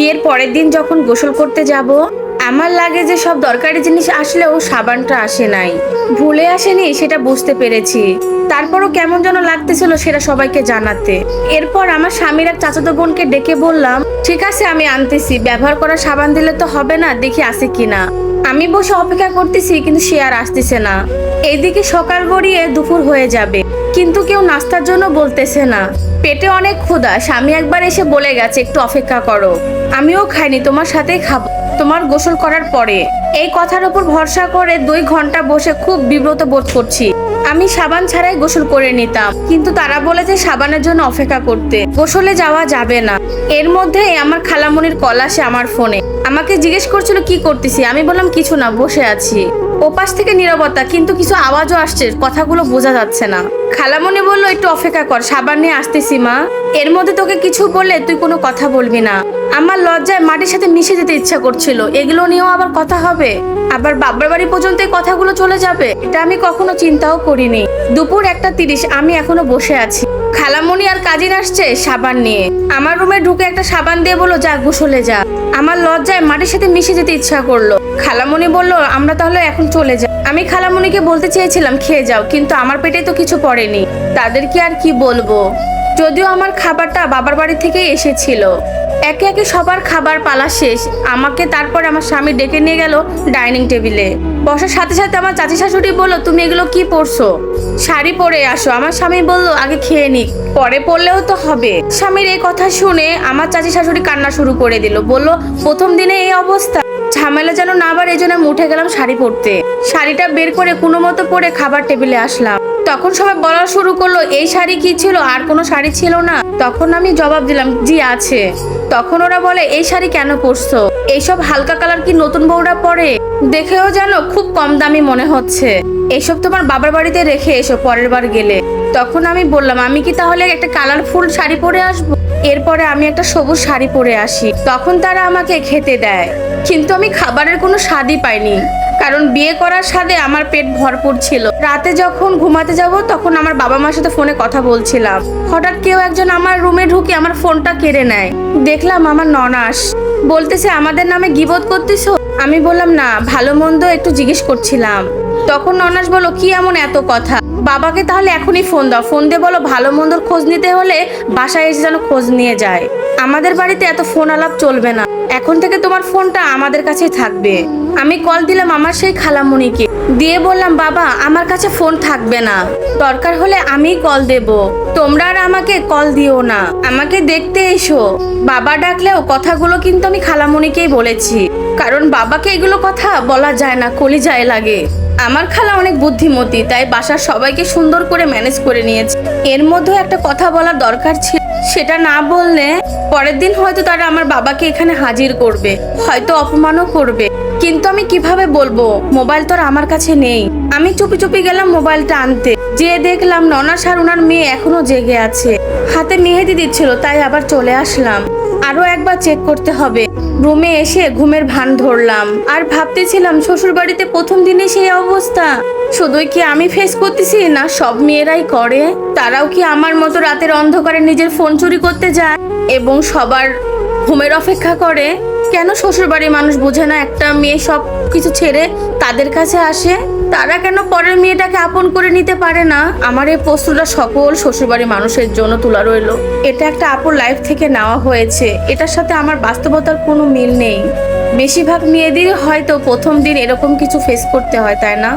বিয়ের পরের দিন যখন গোসল করতে যাব, আমার লাগে যে সব দরকারি জিনিস আসলেও সাবানটা আসে নাই। ভুলে আসেনি, সেটা বুঝতে পেরেছি। তারপরও কেমন যেন লাগতেছিল সেটা সবাইকে জানাতে। এরপর আমার স্বামীর এক চাচাতো বোনকে ডেকে বললাম, ঠিক আছে, আমি আনতেছি। ব্যবহার করা সাবান দিলে তো হবে না, দেখি আসে কিনা। আমি বসে অপেক্ষা করতেছি, কিন্তু সে আর আসতেছে না। এইদিকে সকাল গড়িয়ে দুপুর হয়ে যাবে। কিন্তু কেউ নাস্তার জন্য বলতেছে না। পেটে অনেক ক্ষুধা। স্বামী একবার এসে বলে গেছে, একটু অপেক্ষা করো। আমিও খাইনি, তোমার সাথেই খাব। তোমার গোসল করার পরে। এই কথার উপর ভরসা করে দুই ঘণ্টা বসে খুব বিব্রত বোধ করছি। আমি সাবান ছাড়াই গোসল করে নিতাম, কিন্তু তারা বলেছে সাবানের জন্য অপেক্ষা করতে। গোসলে যাওয়া যাবে না। এর মধ্যে আমার খালামনির কল আসে আমার ফোনে। আমাকে জিজ্ঞেস করছিল, কি করতেছি? আমি বললাম, কিছু না, বসে আছি। ওপাশ থেকে নীরবতা, কিন্তু কিছু আওয়াজও আসছে, কথাগুলো বোঝা যাচ্ছে না। খালামনি বলল, একটু অপেক্ষা কর, সাবান নিয়ে আসতেছি, মা। এর মধ্যে তোকে কিছু বললে তুই কোনো কথা বলবি না। আমার লজ্জায় মাটির সাথে মিশে যেতে ইচ্ছা করছিল। এগুলো নিয়েও আবার কথা হবে? আবার বাবার বাড়ি পর্যন্ত কথাগুলো চলে যাবে? এটা আমি কখনো চিন্তাও করিনি। দুপুর একটা তিরিশ, আমি এখনও বসে আছি। খালামণি আর কাজিন আসছে সাবান নিয়ে। আমার রুমে ঢুকে একটা সাবান দিয়ে বলল, যা, গোসলে যা। আমার লজ্জায় মাটির সাথে মিশে যেতে ইচ্ছা করল। খালামণি বলল, আমরা তাহলে এখন চলে যাই আমি খালামণিকে বলতে চেয়েছিলাম, খেয়ে যাও। কিন্তু আমার পেটে তো কিছু পড়েনি। তাদেরকে আর কি বলব? যদিও আমার খাবারটা বাবার বাড়ি থেকেই এসেছিল। একে একে সবার খাবার পালা শেষ। আমাকে তারপর আমার স্বামী ডেকে নিয়ে গেল ডাইনিং টেবিলে। বসার সাথে সাথে আমার চাচি শাশুড়ি বলল, তুমি এগুলো কি পরছো? শাড়ি পরে আসো। আমার স্বামী বলল, আগে খেয়ে নিক, পরে পড়লেও তো হবে। স্বামীর এই কথা শুনে আমার চাচি শাশুড়ি কান্না শুরু করে দিল। বলল, প্রথম দিনে এই অবস্থা। ঝামেলা যেন না আবার এই জন্য আমি উঠে গেলাম শাড়ি পরতে। শাড়িটা বের করে কোনো মতো পরে খাবার টেবিলে আসলাম। তখন সবাই বলা শুরু করল, এই শাড়ি কি ছিল? আর কোনো শাড়ি ছিল না? তখন আমি জবাব দিলাম, জি, আছে। তখন ওরা বলে, এই শাড়ি কেন পরছো? এইসব হালকা কালার কি নতুন বউরা পরে? দেখেও যেন খুব কম দামি মনে হচ্ছে। এইসব তোমার বাবার বাড়িতে রেখে এসো, পরের বার গেলে। তখন আমি বললাম, আমি কি তাহলে একটা কালারফুল শাড়ি পরে আসব? এরপরে আমি একটা সবুজ শাড়ি পরে আসি। তখন তারা আমাকে খেতে দেয়। কিন্তু আমি খাবারের কোনো স্বাদই পাইনি। কারণ বিয়ে করার স্বাদে আমার পেট ভরপুর ছিল। রাতে যখন ঘুমাতে যাব, তখন আমার বাবা মার সাথে ফোনে কথা বলছিলাম। হঠাৎ কেউ একজন আমার রুমে ঢুকে আমার ফোনটা কেড়ে নেয়। দেখলাম আমার ননাস বলতেছে, আমাদের নামে গিবত করতেছো? আমি বললাম, না, ভালো মন্দ একটু জিজ্ঞেস করছিলাম। তখন ননাস বলো কি এমন এত কথা? বাবাকে তাহলে এখনই ফোন দাও। ফোন দিয়ে বলো, ভালো মন্দর খোঁজ নিতে হলে বাসায় এসে যেন খোঁজ নিয়ে যায়। আমাদের বাড়িতে এত ফোন আলাপ চলবে না। এখন থেকে তোমার ফোনটা আমাদের কাছেই থাকবে। আমি কল দিলাম আমার সেই খালামণিকে দিয়ে বললাম, বাবা, আমার কাছে ফোন থাকবে না। দরকার হলে আমি কল দেব। তোমরা আর আমাকে কল দিও না। আমাকে দেখতে এসো। বাবা ডাকলেও কথাগুলো কিন্তু আমি খালামণিকেই বলেছি। কারণ বাবাকে এগুলো কথা বলা যায় না কলি যায় লাগে। আমার খালা অনেক বুদ্ধিমতী, তাই বাসার সবাইকে সুন্দর করে ম্যানেজ করে নিয়েছে। এর মধ্যে একটা কথা বলার দরকার ছিল। সেটা না বললে পরের দিন হয়তো তারা আমার বাবাকে এখানে হাজির করবে, হয়তো অপমানও করবে। কিন্তু আমি কীভাবে বলব? মোবাইল তো আর আমার কাছে নেই। আমি চুপি চুপি গেলাম মোবাইলটা আনতে। যে দেখলাম ননাস আর ওনার মেয়ে এখনও জেগে আছে। হাতে মেহেদি দিচ্ছিল, তাই আবার চলে আসলাম। আরও একবার চেক করতে হবে। রুমে এসে ঘুমের ভান ধরলাম। আর ভাবতেছিলাম শ্বশুর বাড়িতে প্রথম দিনে সেই অবস্থা। শুধুই কি আমি ফেস করতেছি, না সব মেয়েরাই করে? তারাও কি আমার মতো রাতের অন্ধকারে নিজের ফোন চুরি করতে যায় এবং সবার ঘুমের অপেক্ষা করে? কেন শ্বশুরবাড়ির মানুষ বোঝে না একটা মেয়ে সব কিছু ছেড়ে তাদের কাছে আসে? তারা কেন পরের মেয়েটাকে আপন করে নিতে পারে না? আমার এই প্রশ্নটা সকল শ্বশুরবাড়ির মানুষের জন্য তোলা রইল। এটা একটা আপন লাইফ থেকে নেওয়া হয়েছে। এটার সাথে আমার বাস্তবতার কোনো মিল নেই। বেশিরভাগ মেয়েদের হয়তো প্রথম দিন এরকম কিছু ফেস করতে হয়, তাই না?